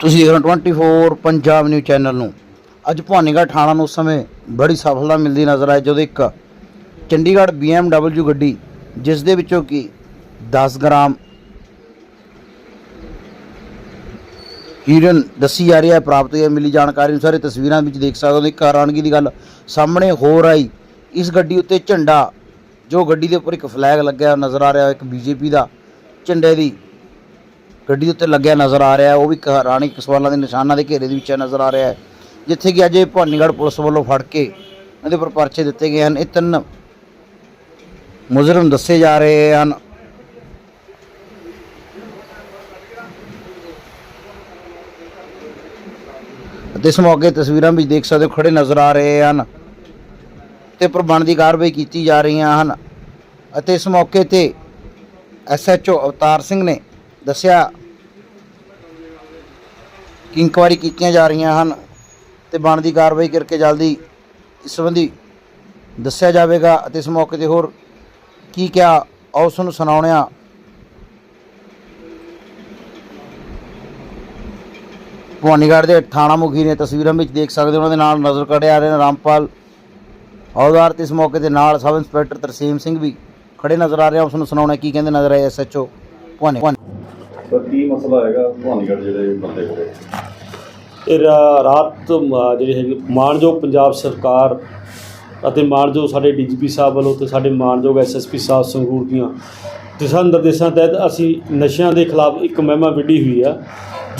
ਤੁਸੀਂ ਦੇਖ ਰਹੇ ਹੋ 24 ਪੰਜਾਬ ਨਿਊਜ਼ ਚੈਨਲ ਨੂੰ। ਅੱਜ ਭਵਾਨੀਗੜ੍ਹ ਥਾਣਾ ਨੂੰ ਉਸ ਸਮੇਂ ਬੜੀ ਸਫਲਤਾ ਮਿਲਦੀ ਨਜ਼ਰ ਆਈ, ਜਦੋਂ ਇੱਕ ਚੰਡੀਗੜ੍ਹ BMW ਗੱਡੀ, ਜਿਸ ਦੇ ਵਿੱਚੋਂ ਕਿ 10 ਗ੍ਰਾਮ ਹੀਰਨ ਦੱਸੀ ਜਾ ਰਹੀ ਹੈ, ਪ੍ਰਾਪਤ ਹੋਈ ਹੈ, ਮਿਲੀ ਜਾਣਕਾਰੀ ਅਨੁਸਾਰ ਇਹ ਤਸਵੀਰਾਂ ਵਿੱਚ ਦੇਖ ਸਕਦੇ ਹੋ, ਇੱਕ ਹੈਰਾਨਗੀ ਦੀ ਗੱਲ ਸਾਹਮਣੇ ਹੋਰ ਆਈ ਇਸ ਗੱਡੀ ਉੱਤੇ ਝੰਡਾ, ਜੋ ਗੱਡੀ ਦੇ ਉੱਪਰ ਇੱਕ ਫਲੈਗ ਲੱਗਿਆ ਨਜ਼ਰ ਆ ਰਿਹਾ, ਇੱਕ ਬੀਜੇਪੀ ਦਾ ਝੰਡੇ ਦੀ ਗੱਡੀ ਉੱਤੇ ਲੱਗਿਆ ਨਜ਼ਰ ਆ ਰਿਹਾ ਉਹ ਵੀ ਇੱਕ ਰਾਣੀ ਕਸਵਾਲਾਂ ਦੇ ਨਿਸ਼ਾਨਾਂ ਦੇ ਘੇਰੇ ਦੇ ਵਿੱਚ ਨਜ਼ਰ ਆ ਰਿਹਾ ਹੈ। ਜਿੱਥੇ ਕਿ ਅੱਜ ਇਹ ਭਵਾਨੀਗੜ੍ਹ ਪੁਲਿਸ ਵੱਲੋਂ ਫੜ ਕੇ ਇਹਦੇ ਉੱਪਰ ਪਰਚੇ ਦਿੱਤੇ ਗਏ ਹਨ। ਇਹ ਤਿੰਨ ਮੁਜਰਮ ਦੱਸੇ ਜਾ ਰਹੇ ਹਨ। ਅਤੇ ਇਸ ਮੌਕੇ ਤਸਵੀਰਾਂ ਵਿੱਚ ਦੇਖ ਸਕਦੇ ਹੋ ਖੜੇ ਨਜ਼ਰ ਆ ਰਹੇ ਹਨ ਤੇ ਪ੍ਰਬੰਧ ਦੀ ਕਾਰਵਾਈ ਕੀਤੀ ਜਾ ਰਹੀਆਂ ਹਨ। ਅਤੇ ਇਸ ਮੌਕੇ ਤੇ ਐਸਐਚਓ ਅਵਤਾਰ ਸਿੰਘ ਨੇ ਦੱਸਿਆ ਇਨਕੁਆਇਰੀ ਕੀਤੀਆਂ ਜਾ ਰਹੀਆਂ ਹਨ ਤੇ ਬਣਦੀ ਕਾਰਵਾਈ ਕਰਕੇ ਜਲਦੀ ਇਸ ਸੰਬੰਧੀ ਦੱਸਿਆ ਜਾਵੇਗਾ ਅਤੇ ਇਸ ਮੌਕੇ ਤੇ ਹੋਰ ਕੀ ਕਿਹਾ ਆਓ ਉਸ ਨੂੰ ਸੁਣਾਉਣਿਆ। ਭਵਾਨੀਗੜ੍ਹ ਦੇ ਥਾਣਾ ਮੁਖੀ ਨੇ ਤਸਵੀਰਾਂ ਵਿੱਚ ਦੇਖ ਸਕਦੇ ਹੋ, ਉਹਨਾਂ ਦੇ ਨਾਲ ਨਜ਼ਰ ਕੱਢੇ ਆ ਰਹੇ ਨੇ ਰਾਮਪਾਲ ਹੌਲਦਾਰ ਤੇ ਇਸ ਮੌਕੇ ਦੇ ਨਾਲ ਸਬ ਇੰਸਪੈਕਟਰ ਤਰਸੀਮ ਸਿੰਘ ਵੀ ਖੜੇ ਨਜ਼ਰ ਆ ਰਹੇ ਆ। ਉਸ ਨੂੰ ਸੁਣਾਉਣਾ ਕੀ ਕਹਿੰਦੇ ਨਜ਼ਰ ਆਏ ਐਸਐਚਓ ਭਵਾਨੀ ਸਰ ਕੀ ਮਸਲਾ ਹੈਗਾ ਭਵਾਨੀਗੜ੍ਹ ਜਿਹੜੇ ਬੰਦੇ ਕੋਲੇ ਇਹ ਰਾ- ਰਾਤ ਮ- ਜਿਹੜੀ ਹੈਗੀ ਮਾਨਯੋਗ ਪੰਜਾਬ ਸਰਕਾਰ ਅਤੇ ਮਾਣਯੋਗ ਸਾਡੇ ਡੀਜੀਪੀ ਸਾਹਿਬ ਵੱਲੋਂ ਤੇ ਸਾਡੇ ਮਾਨਯੋਗ ਐਸਐਸਪੀ ਸਾਹਿਬ ਸੰਗਰੂਰ ਦੀਆਂ ਦਿਸ਼ਾ ਨਿਰਦੇਸ਼ਾਂ ਤਹਿਤ ਅਸੀਂ ਨਸ਼ਿਆਂ ਦੇ ਖਿਲਾਫ ਇੱਕ ਮਹਿਮਾ ਵਿੱਢੀ ਹੋਈ ਆ।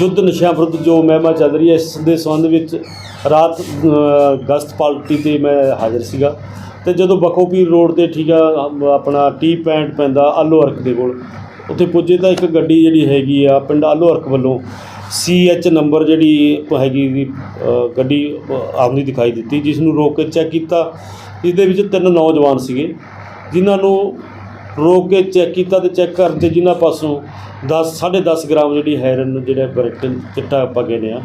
ਯੁੱਧ ਨਸ਼ਿਆਂ ਵਿਰੁੱਧ ਜੋ ਮਹਿਮਾ ਚੱਲ ਰਹੀ ਹੈ ਇਸ ਦੇ ਸੰਬੰਧ ਵਿੱਚ ਰਾਤ ਅ, ਗਸ਼ਤ ਪਾਰਟੀ ਤੇ ਮੈਂ ਹਾਜ਼ਰ ਸੀਗਾ। ਤੇ ਜਦੋਂ ਬਖੋਪੀਰ ਰੋਡ ਤੇ ਠੀਕ ਆ ਅਮ, ਆਪਣਾ ਟੀ ਪੈਂਟ ਪੈਂਦਾ ਆਲੋ ਅਰਕ ਦੇ ਕੋਲ ਉੱਥੇ ਪੁੱਜੇ ਤਾਂ ਇੱਕ ਗੱਡੀ ਜਿਹੜੀ ਹੈਗੀ ਆ ਪਿੰਡ ਆਲੂ ਅਰਕ ਵੱਲੋਂ ਸੀ ਐਚ ਨੰਬਰ ਜਿਹੜੀ ਹੈਗੀ ਦੀ ਗੱਡੀ ਅ, ਦਿਖਾਈ ਦਿੱਤੀ ਜਿਸ ਨੂੰ ਰੋਕ ਕੇ ਚੈੱਕ ਕੀਤਾ। ਇਸ ਦੇ ਵਿੱਚ ਤਿੰਨ ਨੌਜਵਾਨ ਸੀਗੇ ਜਿਨ੍ਹਾਂ ਨੂੰ ਰੋਕ ਕੇ ਚੈੱਕ ਕੀਤਾ ਤੇ ਚੈੱਕ ਕਰਨ ਤੇ ਜਿਨ੍ਹਾਂ ਪਾਸੋਂ 10 10.5 ਗ੍ਰਾਮ ਜਿਹੜੀ ਹੈਰਨ ਜਿਹੜਾ ਬਰੈਕਟਨ ਚਿੱਟਾ ਆਪਾਂ ਕਹਿੰਦੇ ਆ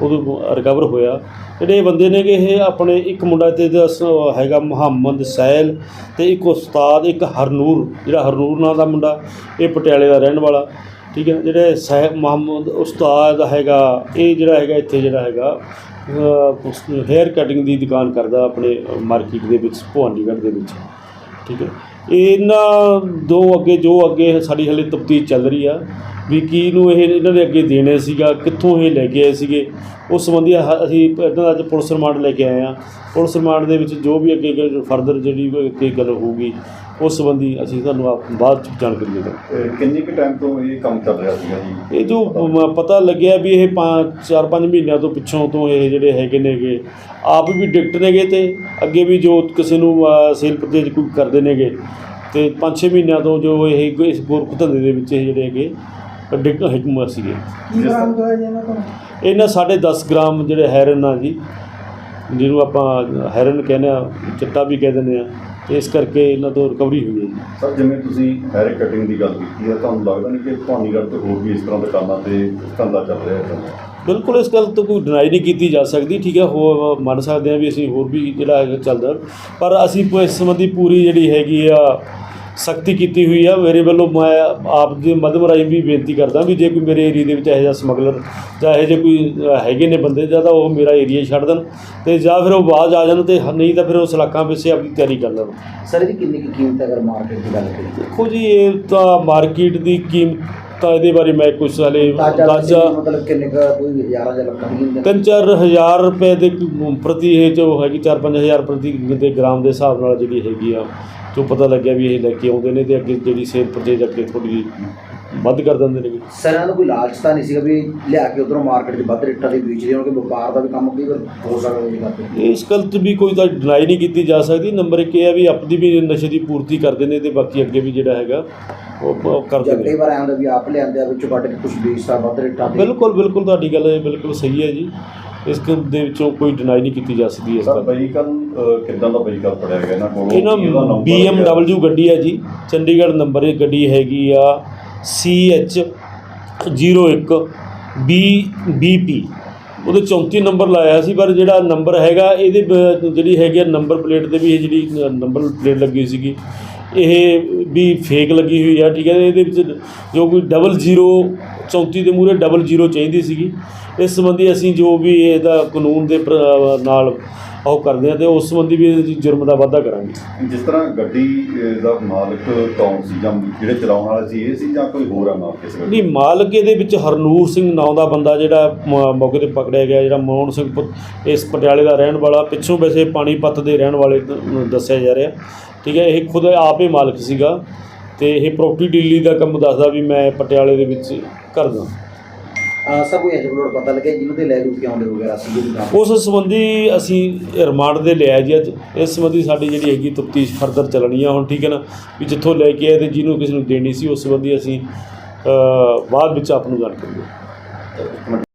ਉਦੋਂ ਰਿਕਵਰ ਹੋਇਆ। ਜਿਹੜੇ ਇਹ ਬੰਦੇ ਨੇਗੇ ਇਹ ਆਪਣੇ ਇੱਕ ਮੁੰਡਾ ਤੇ ਇਹਦਾ ਸ- ਹੈਗਾ ਮੁਹੰਮਦ ਸੈਲ ਤੇ ਇੱਕ ਉਸਤਾਦ, ਇੱਕ ਹਰਨੂਰ, ਜਿਹੜਾ ਹਰਨੂਰ ਨਾਂ ਦਾ ਮੁੰਡਾ, ਇਹ ਪਟਿਆਲੇ ਦਾ ਰਹਿਣ ਵਾਲਾ। ਠੀਕ ਹੈ, ਜਿਹੜੇ ਸਹਿ ਮੁਹੰਮਦ ਉਸਤਾਦ ਹੈਗਾ, ਇਹ ਜਿਹੜਾ ਹੈਗਾ, ਇੱਥੇ ਜਿਹੜਾ ਹੈਗਾ ਹੇਅਰ ਕਟਿੰਗ ਦੀ ਦੁਕਾਨ ਕਰਦਾ ਆਪਣੇ ਮਾਰਕੀਟ ਦੇ ਵਿੱਚ, ਭਵਾਨੀਗੜ੍ਹ ਦੇ ਵਿੱਚ। ਠੀਕ ਹੈ। ਇਹਨਾਂ ਦੋ ਅੱਗੇ ਜੋ ਅੱਗੇ ਸਾਡੀ ਹਲੇ ਤਫਤੀਸ਼ ਚੱਲ ਰਹੀ ਆ ਵੀ ਕੀ ਨੂੰ ਇਹ ਇਹਨਾਂ ਦੇ ਅੱਗੇ ਦੇਣੇ ਸੀਗਾ, ਕਿੱਥੋਂ ਇਹ ਲੈ ਕੇ ਆਏ ਸੀਗੇ। ਉਸ ਸੰਬੰਧੀ ਹ- ਅਸੀਂ ਇਹਨਾਂ ਦਾ ਅੱਜ ਪੁਲਿਸ ਰਿਮਾਂਡ ਲੈ ਕੇ ਆਏ ਆ। ਪੁਲਿਸ ਰਿਮਾਂਡ ਦੇ ਵਿੱਚ ਜੋ ਵੀ ਅੱਗੇ ਫਰਦਰ ਜਿਹੜੀ ਕੋਈ ਅੱਗੇ ਗੱਲ ਹੋਊਗੀ ਉਸ ਸੰਬੰਧੀ ਅਸੀਂ ਤੁਹਾਨੂੰ ਆਪ- ਬਾਅਦ ਚ ਜਾਣਕਾਰੀ ਦੇ ਦਾਂਗੇ। ਤੇ ਕਿੰਨੇ ਕੁ ਟਾਈਮ ਤੋਂ ਇਹ ਕੰਮ ਚੱਲ ਰਿਹਾ ਸੀਗਾ ਜੀ? ਇਹ ਜੋ ਮ- ਪਤਾ ਲੱਗਿਆ ਵੀ ਇਹ 4-5 ਮਹੀਨਿਆਂ ਤੋਂ ਪਿੱਛੋਂ ਤੋਂ ਇਹ ਜਿਹੜੇ ਹੈਗੇ ਨੇਗੇ ਆਪ ਵੀ ਡਿਕਟ ਨੇਗੇ ਤੇ ਅੱਗੇ ਵੀ ਜੋ ਕਿਸੇ ਨੂੰ ਸੇਲ ਪਰਚੇਜ ਕੋਈ ਕਰਦੇ ਨੇਗੇ ਤੇ 5-6 ਮਹੀਨਿਆਂ ਤੋਂ ਜੋ ਇਹ ਇਸ ਗੋਰਖ ਧੰਦੇ ਦੇ ਵਿੱਚ ਇਹ ਜਿਹੜੇ ਹੈਗੇ ਡਿਕ ਹਕਮ ਸੀਗੇ। ਜਿਸ ਤਰ੍ਹਾਂ ਇਹਨਾਂ ਸਾਢੇ 10 ਗ੍ਰਾਮ ਜਿਹੜੇ ਹੈਰਨ ਆ ਜੀ ਜਿਹਨੂੰ ਆਪਾਂ ਹੈਰਨ ਕਹਿੰਦੇ ਆ ਚਿੱਟਾ ਵੀ ਕਹਿ ਦਿੰਦੇ ਆ। ਤੇ ਇਸ ਕਰਕੇ ਇਹਨਾਂ ਤੋਂ ਰਿਕਵਰੀ ਹੋਈ ਹੈ ਜੀ। ਸਰ ਜਿਵੇਂ ਤੁਸੀਂ ਹੈਅਰ ਕਟਿੰਗ ਦੀ ਗੱਲ ਕੀਤੀ ਹੈ ਤੁਹਾਨੂੰ ਲੱਗਦਾ ਨਹੀਂ ਕਿ ਭਵਾਨੀਗੜ੍ਹ ਤੇ ਹੋਰ ਵੀ ਇਸ ਤਰ੍ਹਾਂ ਦੁਕਾਨਾਂ ਤੇ ਧੰਦਾ ਚੱਲ ਰਿਹਾ ਹੈ? ਬਿਲਕੁਲ ਇਸ ਗੱਲ ਤੋਂ ਕੋਈ ਡਿਨਾਈ ਨਹੀਂ ਕੀਤੀ ਜਾ ਸਕਦੀ ਠੀਕ ਹੈ ਹੋ ਮੰਨ ਸਕਦੇ ਹਾਂ ਵੀ ਅਸੀਂ ਹੋਰ ਵੀ ਜਿਹੜਾ ਹੈਗਾ ਚੱਲਦਾ। ਪਰ ਅਸੀਂ ਇਸ ਸੰਬੰਧੀ ਪੂਰੀ ਜਿਹੜੀ ਹੈਗੀ ਆ ਸਖਤੀ ਕੀਤੀ ਹੋਈ ਆ। ਮੇਰੇ ਵੱਲੋਂ ਮੈਂ ਆਪ ਦੇ ਮਦਮ ਰਾਹੀਂ ਵੀ ਬੇਨਤੀ ਕਰਦਾ ਵੀ ਜੇ ਕੋਈ ਮੇਰੇ ਏਰੀਆ ਦੇ ਵਿੱਚ ਇਹੋ ਜਿਹਾ ਸਮਗਲਰ ਜਾਂ ਇਹੋ ਜਿਹੇ ਕੋਈ ਹੈਗੇ ਨੇ ਬੰਦੇ ਜਾਂ ਤਾਂ ਉਹ ਮੇਰਾ ਏਰੀਆ ਛੱਡ ਦੇਣ ਤੇ ਜਾਂ ਫਿਰ ਉਹ ਬਾਜ਼ ਆ ਜਾਣ ਤੇ ਨਹੀਂ ਤਾਂ ਫਿਰ ਉਹ ਸਲਾਖਾਂ ਪਿੱਛੇ ਆਪਣੀ ਤਿਆਰੀ ਕਰ ਲੈਣ। ਸਰ ਇਹਦੀ ਕਿੰਨੀ ਕੁ ਕੀਮਤ ਹੈ ਅਗਰ ਮਾਰਕੀਟ ਦੀ ਗੱਲ ਕਰੀਏ? ਦੇਖੋ ਜੀ ਇਹ ਤਾਂ ਮਾਰਕੀਟ ਦੀ ਕੀਮਤ ਤਾਂ ਇਹਦੇ ਬਾਰੇ ਮੈਂ ਕੁਝ ਹਾਲੇ ਅੰਦਾਜ਼ਾ ਮਤਲਬ ਕਿੰਨੇ ਕੁ ਕੋਈ ਹਜ਼ਾਰਾਂ ਜਾਂ ਲੱਖਾਂ ਦੀ ਚਾਰ ਹਜ਼ਾਰ ਰੁਪਏ ਦੇ ਪ੍ਰਤੀ ਇਹ ਜੋ ਹੈਗੀ 4-5000 ਪ੍ਰਤੀ ਦੇ ਗ੍ਰਾਮ ਦੇ ਹਿਸਾਬ ਨਾਲ ਜਿਹੜੀ ਹੈਗੀ ਆ। ਜੋ ਪਤਾ ਲੱਗਿਆ ਵੀ ਇਹ ਲੈ ਕੇ ਆਉਂਦੇ ਨੇ ਤੇ ਅੱਗੇ ਜਿਹੜੀ ਸੇਲ ਪਰਚੇਜ ਅੱਗੇ ਥੋੜੀ ਜਿਹੀ ਵੱਧ ਕਰ ਦਿੰਦੇ ਨੇ ਸਰ ਇਹਨਾਂ ਦਾ ਕੋਈ ਲਾਲਚ ਤਾਂ ਨਹੀਂ ਸੀਗਾ ਵੀ ਲਿਆ ਕੇ ਉਧਰੋਂ ਮਾਰਕੀਟ 'ਚ ਵੱਧ ਰੇਟਾਂ ਦੇ ਵੇਚਦੇ ਹੋਣਗੇ ਵਪਾਰ ਦਾ ਵੀ ਕੰਮ ਕਈ ਵਾਰ ਹੋ ਸਕਦਾ ਜੀ ਕਰਦੇ ਇਸ ਗੱਲ ਤੇ ਵੀ ਕੋਈ ਤਾਂ ਡਿਨਾਈ ਨਹੀਂ ਕੀਤੀ ਜਾ ਸਕਦੀ। ਨੰਬਰ ਇੱਕ ਇਹ ਹੈ ਵੀ ਆਪਣੀ ਵੀ ਨਸ਼ੇ ਦੀ ਪੂਰਤੀ ਕਰਦੇ ਨੇ ਤੇ ਬਾਕੀ ਅੱਗੇ ਵੀ ਜਿਹੜਾ ਹੈਗਾ ਉਹ ਕਰਦੇ ਜਾਂ ਕਈ ਨੇ। ਵਾਰ ਆਉਂਦਾ ਵੀ ਆਪ ਲਿਆਂਦੇ ਆ ਵਿੱਚੋਂ ਕੱਢ ਕੇ ਕੁਝ ਵੇਚਦਾ ਵੱਧ ਰੇਟਾਂ ਤੇ। ਬਿਲਕੁਲ ਬਿਲਕੁਲ ਤੁਹਾਡੀ ਗੱਲ ਇਹ ਬਿਲਕੁਲ ਸਹੀ ਹੈ ਜੀ। ਇਸ ਗੱਲ ਦੇ ਵਿੱਚੋਂ ਕੋਈ ਡਿਨਾਈ ਨਹੀਂ ਕੀਤੀ ਜਾ ਸਕਦੀ ਇਸ ਦੀ। ਵਹੀਕਲ ਕਿੱਦਾਂ ਦਾ ਵਹੀਕਲ ਫੜਿਆ ਗਿਆ ਇਹਨਾਂ ਕੋਲੋਂ? ਇਹਨਾਂ BMW ਗੱਡੀ ਹੈ ਜੀ। ਚੰਡੀਗੜ੍ਹ ਨੰਬਰ ਇਹ ਗੱਡੀ ਹੈਗੀ ਆ। ਸੀ CH 01 ਬੀ BP ਉਹਦੇ 34 ਨੰਬਰ ਲਾਇਆ ਸੀ, ਪਰ ਜਿਹੜਾ ਨੰਬਰ ਹੈਗਾ, ਇਹਦੇ ਜਿਹੜੀ ਹੈਗੀ ਆ ਨੰਬਰ ਪਲੇਟ ਤੇ ਵੀ ਇਹ ਜਿਹੜੀ ਨੰਬਰ ਪਲੇਟ ਲੱਗੀ ਸੀਗੀ, ਇਹ ਵੀ ਫੇਕ ਲੱਗੀ ਹੋਈ ਆ, ਠੀਕ ਹੈ, ਇਹਦੇ ਵਿੱਚ ਜੋ ਕੋਈ ਡਬਲ ਜ਼ੀਰੋ 34 ਦੇ ਮੂਹਰੇ ਡਬਲ ਜ਼ੀਰੋ ਚਾਹੀਦੀ ਸੀਗੀ। ਇਸ ਸੰਬੰਧੀ ਅਸੀਂ ਜੋ ਵੀ ਇਹਦਾ ਕਾਨੂੰਨ ਦੇ ਨਾਲ ਉਹ ਕਰਦੇ ਆ ਤੇ ਉਸ ਸੰਬੰਧੀ ਵੀ ਜੁਰਮ ਦਾ ਵਾਧਾ ਕਰਾਂਗੇ। ਜਿਸ ਤਰ੍ਹਾਂ ਗੱਡੀ ਦਾ ਮਾਲਕ ਕੌਣ ਸੀ ਜਾਂ ਜਿਹੜੇ ਚਲਾਉਣ ਵਾਲੇ ਸੀ ਇਹ ਸੀ ਜਾਂ ਕੋਈ ਹੋਰ ਆ ਮਾਲਕ ਕਿਸੇ ਗੱਡੀ ਨਹੀਂ ਮਾਲਕ ਇਹਦੇ ਵਿੱਚ ਹਰਨੂਰ ਸਿੰਘ ਨਾਂ ਦਾ ਬੰਦਾ ਜਿਹੜਾ ਮੌਕੇ ਤੇ ਪਕੜਿਆ ਗਿਆ ਜਿਹੜਾ ਮੋਹਨ ਸਿੰਘ ਪੁੱਤ- ਇਸ ਪਟਿਆਲੇ ਦਾ ਰਹਿਣ ਵਾਲਾ ਪਿੱਛੋਂ ਵੈਸੇ ਪਾਣੀਪਤ ਦੇ ਰਹਿਣ ਵਾਲੇ ਦੱਸਿਆ ਜਾ ਰਿਹਾ। ਠੀਕ ਹੈ ਇਹ ਖੁਦ ਆਪ ਹੀ ਮਾਲਕ ਸੀਗਾ ਤੇ ਇਹ ਪ੍ਰੋਪਰਟੀ ਡੀਲਿੰਗ ਦਾ ਕੰਮ ਦੱਸਦਾ ਵੀ ਮੈਂ ਪਟਿਆਲੇ ਦੇ ਵਿੱਚ ਕਰਦਾ ਸਰ ਕੋਈ ਐਜਬਲੋਡ ਪਤਾ ਲੱਗਿਆ ਜਿਹਨਾਂ ਦੇ ਲੈ ਲੂ ਕੇ ਆਉਂਦੇ ਵਗੈਰਾ ਸੀ ਉਸ ਸੰਬੰਧੀ ਅਸੀਂ ਰਿਮਾਂਡ ਦੇ ਲਿਆ ਜੀ ਅੱਜ। ਇਸ ਸੰਬੰਧੀ ਸਾਡੀ ਜਿਹੜੀ ਹੈਗੀ ਤਫਤੀਸ਼ ਫਰਦਰ ਚੱਲਣੀ ਆ ਹੁਣ ਠੀਕ ਹੈ ਨਾ? ਵੀ ਜਿੱਥੋਂ ਲੈ ਕੇ ਆਏ ਤੇ ਜਿਹਨੂੰ ਕਿਸੇ ਨੂੰ ਦੇਣੀ ਸੀ ਉਸ ਸੰਬੰਧੀ ਅਸੀਂ ਬਾਅਦ ਵਿੱਚ ਆਪ ਨੂੰ ਗੱਲ ਕਰਾਂਗੇ